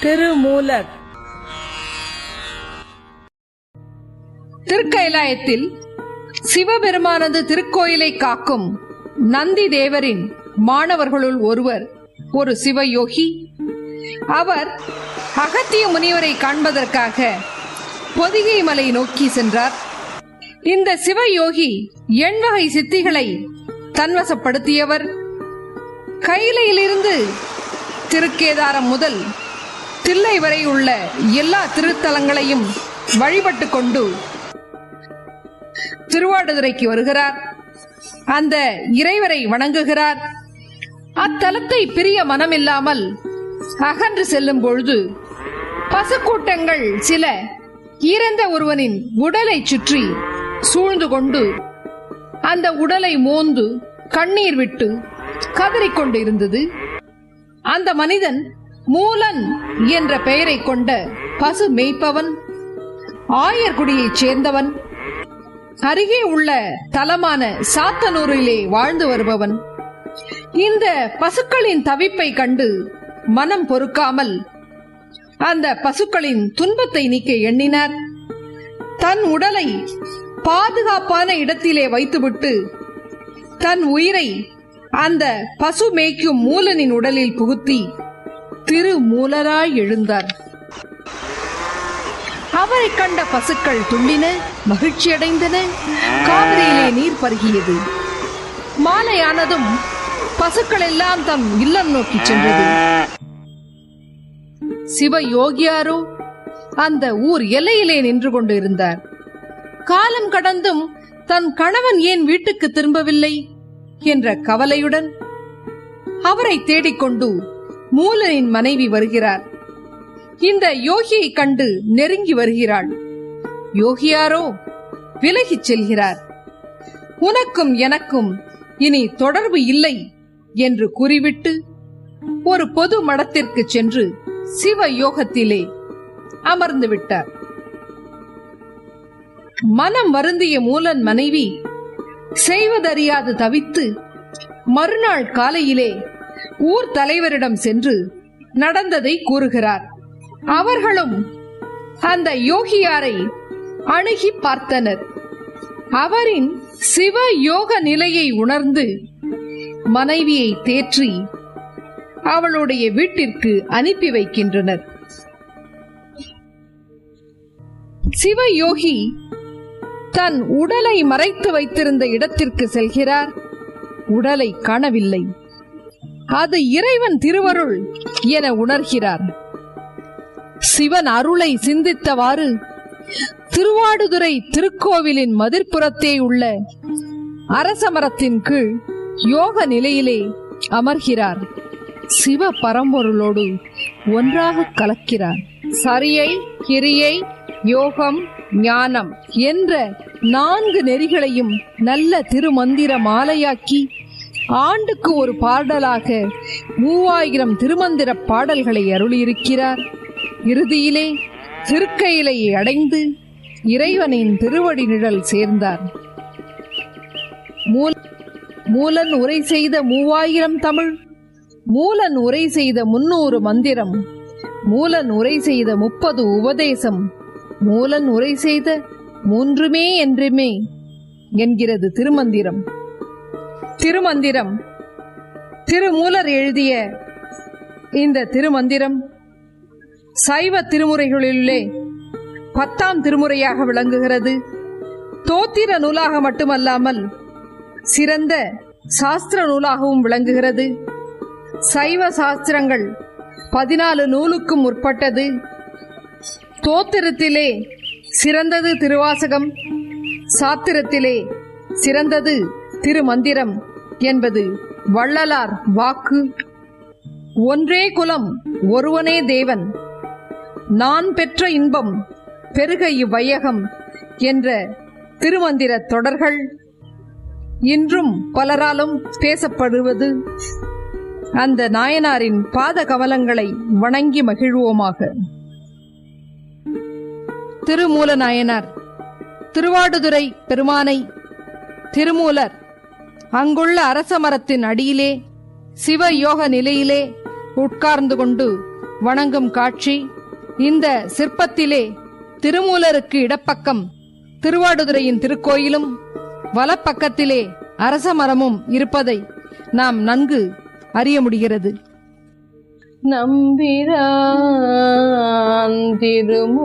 திருமூலர். திருக்கைலாயத்தில் சிவபெருமானது திருக்கோயிலை காக்கும் நந்தி தேவரின் மாணவர்களுள் ஒருவர் ஒரு சிவயோகி. அவர் அகத்திய முனிவரை காண்பதற்காக பொதிகை மலை நோக்கி சென்றார். இந்த சிவயோகி எண்வகை சித்திகளை தன்வசப்படுத்தியவர். கைலையிலிருந்து திருக்கேதாரம் முதல் தில்லை வரை உள்ள எல்லா திருத்தலங்களையும் வழிபட்டு கொண்டு திருவாடுதுறைக்கு வருகிறார். அந்த இறைவரை வணங்குகிறார். அத்தலத்தை பிரிய மனமில்லாமல் அகன்று செல்லும் பொழுது பசுக்கூட்டங்கள் சில இறந்த ஒருவனின் உடலை சுற்றி சூழ்ந்து கொண்டு அந்த உடலை மோந்து கண்ணீர் விட்டு கதறிக்கொண்டு இருந்தது அந்த மனிதன் மூலன் என்ற பெயரை கொண்ட பசு மேய்ப்பவன் ஆயர்குடியைச் சேர்ந்தவன் அருகே உள்ள தலமான சாத்தனூரிலே வாழ்ந்து வருபவன். இந்த பசுக்களின் தவிப்பை கண்டு மனம் பொறுக்காமல் அந்த பசுக்களின் துன்பத்தை நீக்க எண்ணினார். தன் உடலை பாதுகாப்பான இடத்திலே வைத்துவிட்டு தன் உயிரை அந்த பசு மேய்க்கும் மூலனின் உடலில் புகுத்தி திருமூலராய் எழுந்தார். அவரை கண்ட பசுக்கள் துள்ளின மகிழ்ச்சியடைந்தன. காவிரியிலே நீர் பருகியது. மாலையானதும் பசுக்கள் எல்லாம் தம் இல்லம் நோக்கி சென்றது. சிவ யோகியாரோ அந்த ஊர் எல்லையிலே நின்று கொண்டு இருந்தார் காலம் கடந்தும் தன் கணவன் ஏன் வீட்டுக்கு திரும்பவில்லை? என்ற கவலையுடன் அவரை தேடிக்கொண்டு மூலனின் மனைவி வருகிறார். இந்த யோகியை கண்டு நெருங்கி வருகிறாள். யோகியாரோ விலகிச் செல்கிறார். உனக்கும் எனக்கும் இனி தொடர்பு இல்லை என்று கூறிவிட்டு ஒரு பொது மடத்திற்கு சென்று சிவ யோகத்திலே அமர்ந்து விட்டார். மனம் வருந்திய மூலன் மனைவி செய்வதறியாது தவித்து மறுநாள் காலையிலே ஊர் தலைவரிடம் சென்று நடந்ததை கூறுகிறார். அவர்களும் அந்த யோகியாரை அணுகி பார்த்தனர். அவரின் சிவ யோக நிலையை உணர்ந்து மனைவியை தேற்றி அவளுடைய வீட்டிற்கு அனுப்பி வைக்கின்றனர். சிவயோகி தன் உடலை மறைத்து வைத்திருந்த இடத்திற்கு செல்கிறார். உடலை காணவில்லை. அது இறைவன் திருவருள் என உணர்கிறார். சிவன் அருளை சிந்தித்தவாறு திருவாடுதுறை திருக்கோவிலின் மதிர்ப்புறத்தே உள்ள அரசமரத்தின் கீழ் யோக நிலையிலே அமர்கிறார். சிவ பரம்பொருளோடு ஒன்றாக கலக்கிறார். சரியை கிரியை யோகம் ஞானம் என்ற நான்கு நெறிகளையும் நல்ல திருமந்திர மாலையாக்கி ஆண்டுக்கு ஒரு பாடலாக மூவாயிரம் திருமந்திர பாடல்களை அருளியிருக்கிறார். இறுதியிலே திருக்கையிலையை அடைந்து இறைவனின் திருவடி நிழல் சேர்ந்தார். மூல மூலன் உரை செய்த மூவாயிரம் தமிழ் மூலன் உரை செய்த முன்னூறு மந்திரம் மூலன் உரை செய்த முப்பது உபதேசம் மூலன் உரை செய்த மூன்றுமே என்றுமே என்கிறது திருமந்திரம். திருமந்திரம். திருமூலர் எழுதிய இந்த திருமந்திரம் சைவ திருமுறைகளிலே பத்தாம் திருமுறையாக விளங்குகிறது. தோத்திர நூலாக மட்டுமல்லாமல் சிறந்த சாஸ்திர நூலாகவும் விளங்குகிறது. சைவ சாஸ்திரங்கள் பதினாலு நூலுக்கும் முற்பட்டது தோத்திரத்திலே சிறந்தது திருவாசகம். சாத்திரத்திலே சிறந்தது திருமந்திரம் என்பது வள்ளலார் வாக்கு. ஒன்றே குலம் ஒருவனே தேவன். நான் பெற்ற இன்பம் பெருக இவ்வையகம் என்ற திருமந்திர தொடர்கள். இன்றும் பலராலும் பேசப்படுவது அந்த நாயனாரின் பாத கவலங்களை வணங்கி மகிழ்வோமாக. திருமூல நாயனார் திருவாடுதுறை பெருமானை திருமூலர் அங்குள்ள அரச மரத்தின் அடியிலே சிவ யோக நிலையிலே உட்கார்ந்து கொண்டு வணங்கும் காட்சி இந்த சிற்பத்திலே திருமூலருக்கு இடப்பக்கம் திருவாடுதுறையின் திருக்கோயிலும் வலப்பக்கத்திலே அரச மரமும் இருப்பதை நாம் நன்கு அறிய முடிகிறது. நம்பிரான் திருமூலன்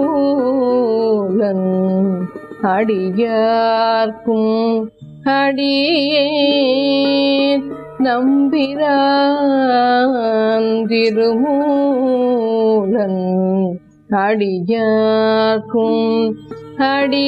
அடியார்க்கும் அடியேன் நம்பிரான் திருமூலன் அடியார்க்கும் அடியேன்